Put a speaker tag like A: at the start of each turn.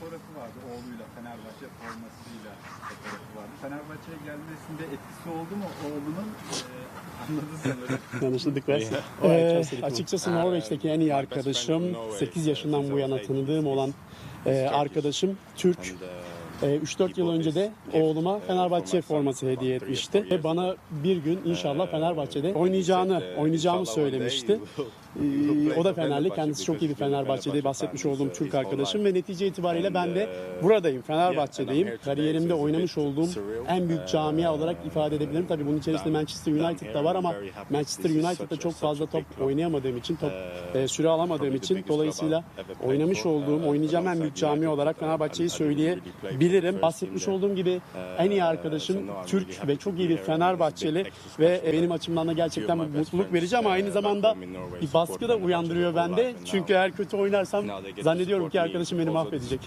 A: fotoğrafı vardı oğluyla Fenerbahçe formasıyla fotoğrafı vardı. Fenerbahçe'ye gelmesinde etkisi oldu mu oğlunun? Ee, anladı sanırım.
B: Tanıştık ve Ee, açıkçası Norveç'teki en iyi arkadaşım 8 yaşından bu yana tanıdığım olan e, arkadaşım Türk. E, 3-4 yıl önce de oğluma Fenerbahçe forması hediye etmişti ve bana bir gün inşallah Fenerbahçe'de oynayacağını, oynayacağımı söylemişti. Ee, o da Fenerli, kendisi çok iyi bir Fenerbahçe'de bahsetmiş olduğum Türk arkadaşım ve netice itibariyle ben de buradayım, Fenerbahçe'deyim. Kariyerimde oynamış olduğum en büyük camia olarak ifade edebilirim. Tabii bunun içerisinde Manchester United da var ama Manchester United'da çok fazla top oynayamadığım için, top e, süre alamadığım için dolayısıyla oynamış olduğum, oynayacağım en büyük camia olarak Fenerbahçe'yi söyleyebilirim. Bahsetmiş olduğum gibi en iyi arkadaşım Türk ve çok iyi bir Fenerbahçeli ve benim açımdan da gerçekten mutluluk verici ama aynı zamanda bir baskı da uyandırıyor bende. Çünkü eğer kötü oynarsam zannediyorum ki arkadaşım beni mahvedecek.